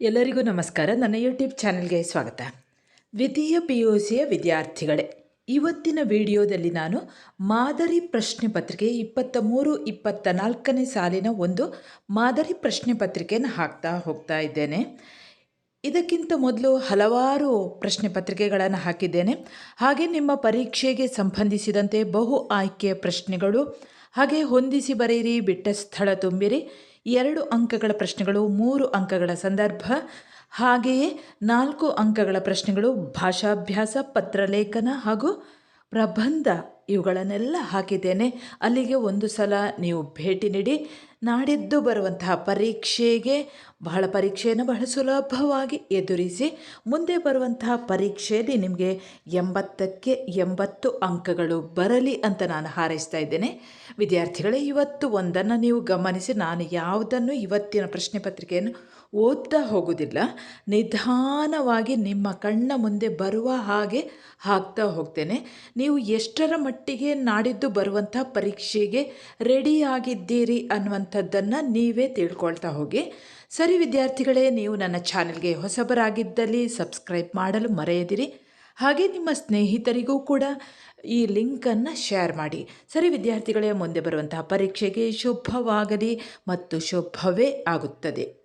ಎಲ್ಲರಿಗೂ ನಮಸ್ಕಾರ. ನನ್ನ ಯೂಟ್ಯೂಬ್ ಚಾನೆಲ್ಗೆ ಸ್ವಾಗತ. ದ್ವಿತೀಯ ಪಿ ಯು ಸಿಯ ವಿದ್ಯಾರ್ಥಿಗಳೇ, ಇವತ್ತಿನ ವಿಡಿಯೋದಲ್ಲಿ ನಾನು ಮಾದರಿ ಪ್ರಶ್ನೆ ಪತ್ರಿಕೆ ಇಪ್ಪತ್ತ ಮೂರು ಇಪ್ಪತ್ತ ನಾಲ್ಕನೇ ಸಾಲಿನ ಒಂದು ಮಾದರಿ ಪ್ರಶ್ನೆ ಪತ್ರಿಕೆಯನ್ನು ಹಾಕ್ತಾ ಹೋಗ್ತಾ ಇದ್ದೇನೆ. ಇದಕ್ಕಿಂತ ಮೊದಲು ಹಲವಾರು ಪ್ರಶ್ನೆ ಪತ್ರಿಕೆಗಳನ್ನು ಹಾಕಿದ್ದೇನೆ. ಹಾಗೆ ನಿಮ್ಮ ಪರೀಕ್ಷೆಗೆ ಸಂಬಂಧಿಸಿದಂತೆ ಬಹು ಆಯ್ಕೆಯ ಪ್ರಶ್ನೆಗಳು, ಹಾಗೆ ಹೊಂದಿಸಿ ಬರೆಯಿರಿ, ಬಿಟ್ಟ ಸ್ಥಳ ತುಂಬಿರಿ. ಎರಡು ಅಂಕಗಳ ಪ್ರಶ್ನೆಗಳು ಮೂರು ಅಂಕಗಳ ಸಂದರ್ಭ. ಹಾಗೆಯೇ ನಾಲ್ಕು ಅಂಕಗಳ ಪ್ರಶ್ನೆಗಳು ಭಾಷಾಭ್ಯಾಸ ಪತ್ರಲೇಖನ ಹಾಗೂ ಪ್ರಬಂಧ ಇವುಗಳನ್ನೆಲ್ಲ ಹಾಕಿದ್ದೇನೆ. ಅಲ್ಲಿಗೆ ಒಂದು ಸಲ ನೀವು ಭೇಟಿ ನೀಡಿ, ನಾಡಿದ್ದು ಬರುವಂತಹ ಪರೀಕ್ಷೆಗೆ ಬಹಳ ಪರೀಕ್ಷೆಯನ್ನು ಬಹಳ ಸುಲಭವಾಗಿ ಎದುರಿಸಿ, ಮುಂದೆ ಬರುವಂತಹ ಪರೀಕ್ಷೆಯಲ್ಲಿ ನಿಮಗೆ ಎಂಬತ್ತಕ್ಕೆ ಎಂಬತ್ತು ಅಂಕಗಳು ಬರಲಿ ಅಂತ ನಾನು ಹಾರೈಸ್ತಾ ಇದ್ದೇನೆ. ವಿದ್ಯಾರ್ಥಿಗಳೇ, ಇವತ್ತು ಒಂದನ್ನು ನೀವು ಗಮನಿಸಿ, ನಾನು ಯಾವುದನ್ನು ಇವತ್ತಿನ ಪ್ರಶ್ನೆ ಪತ್ರಿಕೆಯನ್ನು ಓದ್ತಾ ಹೋಗೋದಿಲ್ಲ. ನಿಧಾನವಾಗಿ ನಿಮ್ಮ ಕಣ್ಣ ಮುಂದೆ ಬರುವ ಹಾಗೆ ಹಾಕ್ತಾ ಹೋಗ್ತೇನೆ. ನೀವು ಎಷ್ಟರ ಮಟ್ಟಿಗೆ ನಾಡಿದ್ದು ಬರುವಂಥ ಪರೀಕ್ಷೆಗೆ ರೆಡಿಯಾಗಿದ್ದೀರಿ ಅನ್ನುವಂಥದ್ದನ್ನು ನೀವೇ ತಿಳ್ಕೊಳ್ತಾ ಹೋಗಿ. ಸರಿ ವಿದ್ಯಾರ್ಥಿಗಳೇ, ನೀವು ನನ್ನ ಚಾನಲ್ಗೆ ಹೊಸಬರಾಗಿದ್ದಲ್ಲಿ ಸಬ್ಸ್ಕ್ರೈಬ್ ಮಾಡಲು ಮರೆಯದಿರಿ. ಹಾಗೆ ನಿಮ್ಮ ಸ್ನೇಹಿತರಿಗೂ ಕೂಡ ಈ ಲಿಂಕನ್ನು ಶೇರ್ ಮಾಡಿ. ಸರಿ ವಿದ್ಯಾರ್ಥಿಗಳೇ, ಮುಂದೆ ಬರುವಂತಹ ಪರೀಕ್ಷೆಗೆ ಶುಭವಾಗಲಿ ಮತ್ತು ಶುಭವೇ ಆಗುತ್ತದೆ.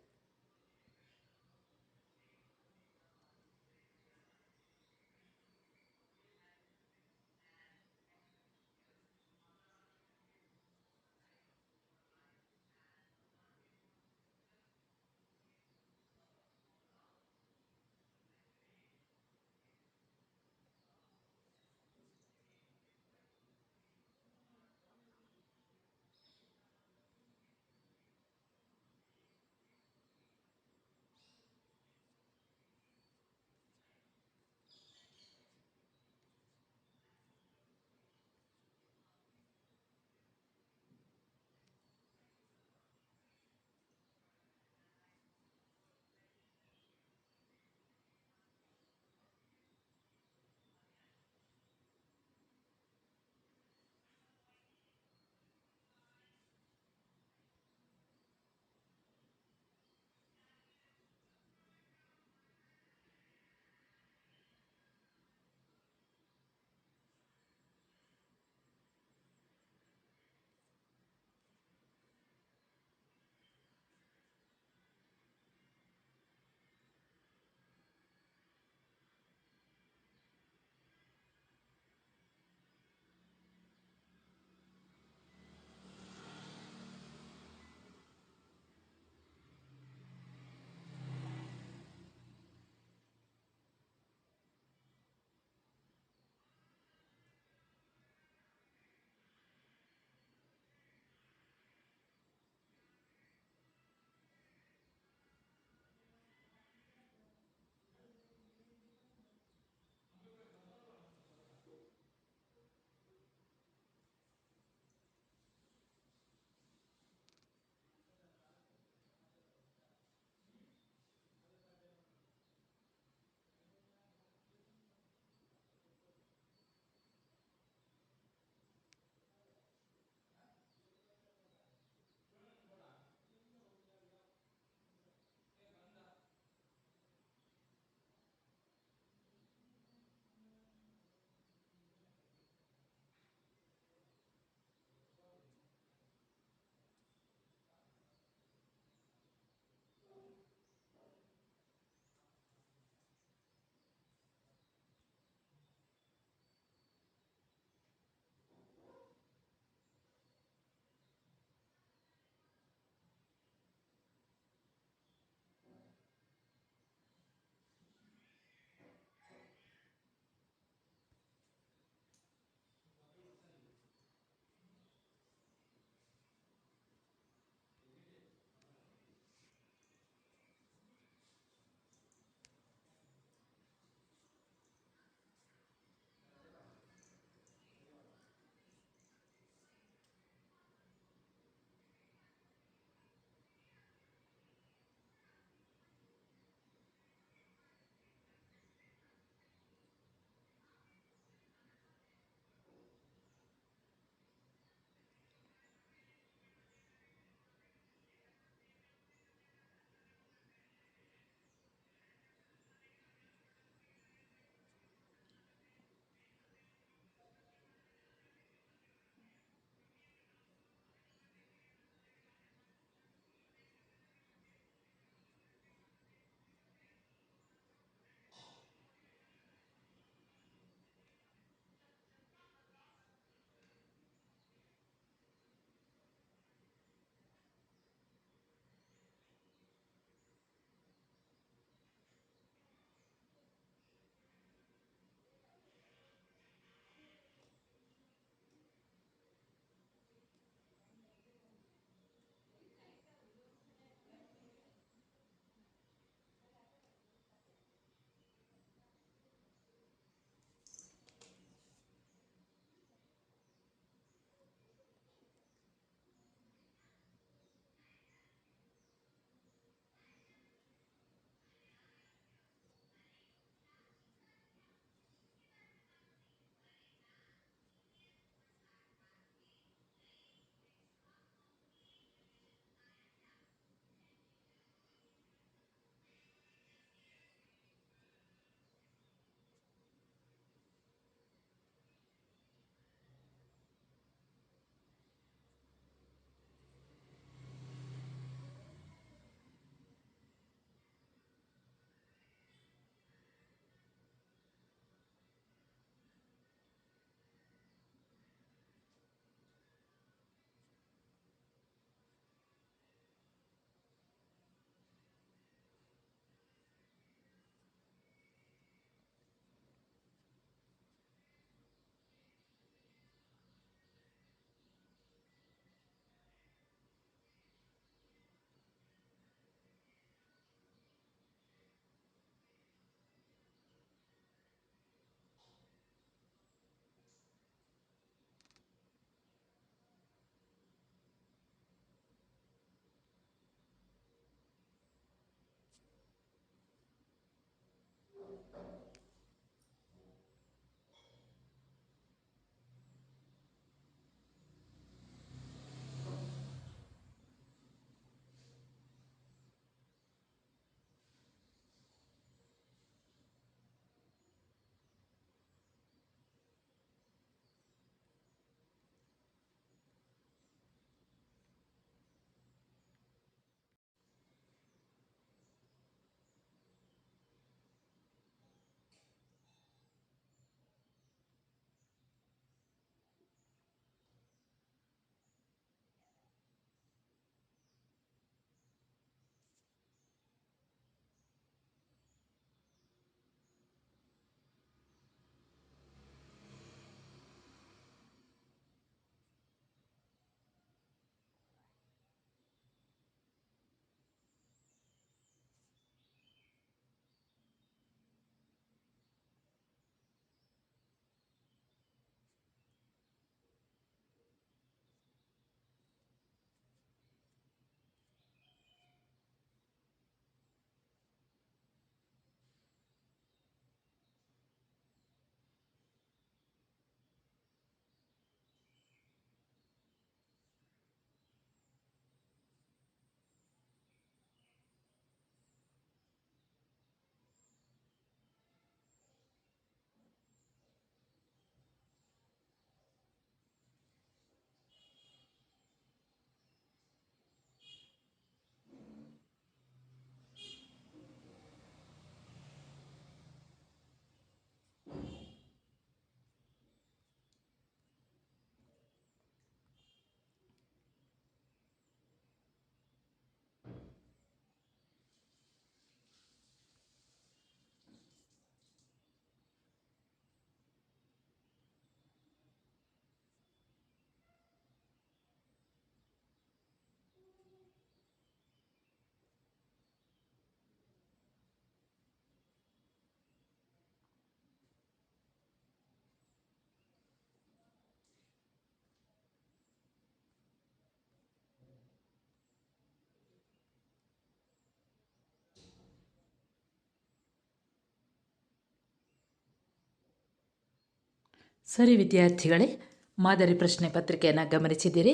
ಸರಿ ವಿದ್ಯಾರ್ಥಿಗಳೇ ಮಾದರಿ ಪ್ರಶ್ನೆ ಪತ್ರಿಕೆಯನ್ನು ಗಮನಿಸಿದ್ದೀರಿ.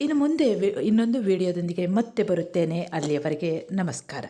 ಇನ್ನು ಮುಂದೆ ಇನ್ನೊಂದು ವಿಡಿಯೋದೊಂದಿಗೆ ಮತ್ತೆ ಬರುತ್ತೇನೆ. ಅಲ್ಲಿಯವರೆಗೆ ನಮಸ್ಕಾರ.